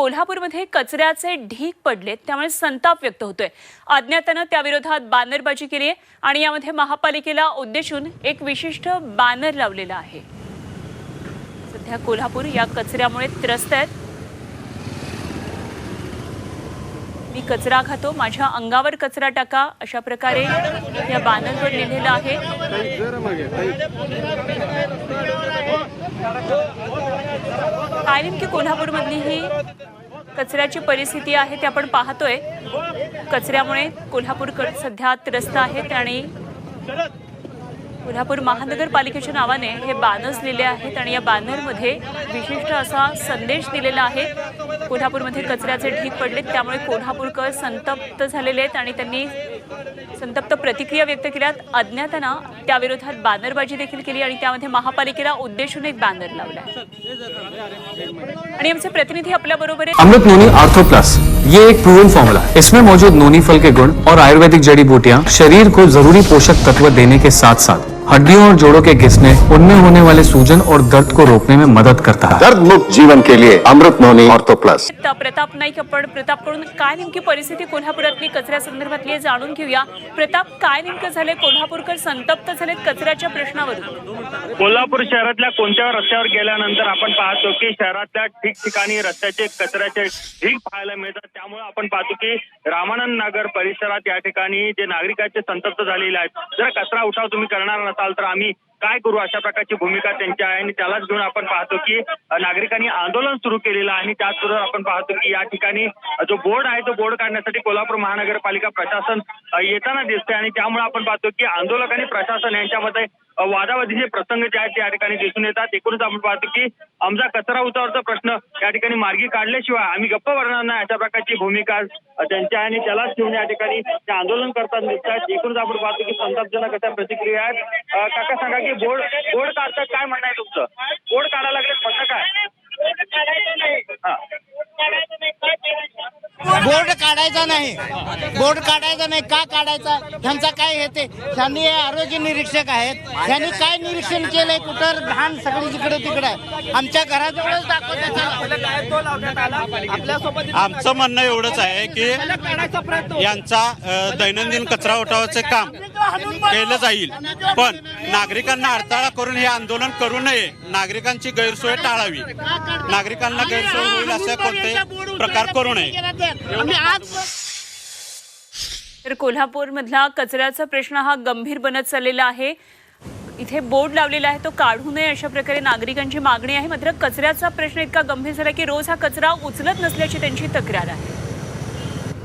कोल्हापूरमध्ये कचऱ्याचे ढीग पडलेत त्यामुळे संताप व्यक्त होतोय. अज्ञातानं त्याविरोधात बॅनरबाजी केली आहे आणि यामध्ये महापालिकेला उद्देशून एक विशिष्ट बॅनर लावलेला आहे. सध्या कोल्हापूर या कचऱ्यामुळे त्रस्त आहेत. मी कचरा खातो माझ्या अंगावर कचरा टाका अशा प्रकारे या बॅनरवर लिहिलेलं आहे. काय नेमकी कोल्हापूरमधली ही कचऱ्याची परिस्थिती आहे ते आपण पाहतोय. कचऱ्यामुळे कोल्हापूर सध्या त्रस्त आहेत आणि कोल्हापूर महानगरपालिकेच्या नावाने हे बॅनर्स लिहिले आहेत आणि या बॅनरमध्ये विशिष्ट असा संदेश दिलेला आहे. कोल्हापूरमध्ये कचऱ्याचे ढीग पडलेत त्यामुळे कोल्हापूरकर संतप्त झालेले आहेत आणि त्यांनी संतप्त प्रतिक्रिया व्यक्त केल्यात. अज्ञातांना त्याविरोधात बॅनरबाजी देखील केली आणि त्यामध्ये महापालिकेला उद्देशून एक बॅनर लावला आणि आमचे प्रतिनिधी आपल्या बरोबर अमृत नोनी आर्थो प्लस. ये एक प्रूवन फॉर्मूला इसमें मौजूद नोनी फल के गुण और आयुर्वेदिक जड़ी बूटियां शरीर को जरूरी पोषक तत्व देने के साथ साथ हड्डियों और जोड़ों के घिसने उनमें होने वाले सूजन और दर्द को रोकने में मदद करता है। दर्द मुक्त जीवन के लिए Amrut noni ortho plus. Pratap Naik आपण प्रतापकडून काय नेमकी परिस्थिती कोल्हापुरातली? कचऱ्या संदर्भातली जाणून घेऊया. प्रताप काय नेमकं झालंय? कोल्हापूरकर संतप्त झालेत कचऱ्याच्या प्रश्नावरून. कोल्हापूर शहरातल्या कोणत्या रस्त्यावर गेल्यानंतर आपण पाहतो की शहरातल्या ठिकठिकाणी रस्त्याचे कचऱ्याचे ढीग पाहायला मिळतात. त्यामुळे आपण पाहतो की रामानंद नगर परिसरात या ठिकाणी जे नागरिकांचे संतप्त झालेले आहेत जर कचरा उठाव तुम्ही करणार नसाल. तर आम्ही काय करू? अशा प्रकारची भूमिका त्यांची आहे आणि त्यालाच घेऊन आपण पाहतो की नागरिकांनी आंदोलन सुरू केलेलं आहे आणि त्याचबरोबर आपण पाहतो की या ठिकाणी जो बोर्ड आहे तो बोर्ड काढण्यासाठी कोल्हापूर महानगरपालिका प्रशासन येताना दिसतंय आणि त्यामुळे आपण पाहतो की आंदोलक आणि प्रशासन यांच्यामध्ये वादावादीचे प्रसंग जे आहेत त्या ठिकाणी दिसून येतात. एकूणच आपण पाहतो की आमचा कचरा उतारचा प्रश्न या ठिकाणी मार्गी काढल्याशिवाय आम्ही गप्प भरणार नाही. अशा प्रकारची भूमिका त्यांच्या आणि त्यालाच घेऊन या ठिकाणी ते आंदोलन करतात दिसतात एकूणच आपण पाहतो की संतापजनक अशा प्रतिक्रिया आहेत. काका सांगा की बोर्ड बोर्ड काढतात काय म्हणणं आहे तुमचं? बोर्ड काढायला बोर्ड काढायचा नाही. बोर्ड काढायचा नाही. का काढायचा? ह्यांचा काय हे ते? ह्यांनी आरोग्य निरीक्षक आहेत. ह्यांनी काय निरीक्षण केलंय? कुठं घाण सगळी जिकडे तिकडे आहे. आमच्या घराजवळच दाखवतात आमचं म्हणणं एवढंच आहे की यांचा दैनंदिन कचरा उठावाचे काम केलं जाईल. पण नागरिकांना अडथळा करून हे आंदोलन करू नये. नागरिकांची गैरसोय टाळावी. नागरिकांना गैरसोय होईल असे कोणते प्रकार करू नये. आम्ही आज तर कोल्हापूरमधला कचऱ्याचा प्रश्न हा गंभीर बनत चाललेला आहे. इथे बोर्ड लावलेला आहे तो काढू नये अशा प्रकारे नागरिकांची मागणी आहे. मात्र कचऱ्याचा प्रश्न इतका गंभीर झाला की रोज हा कचरा उचलत नसल्याची त्यांची तक्रार आहे.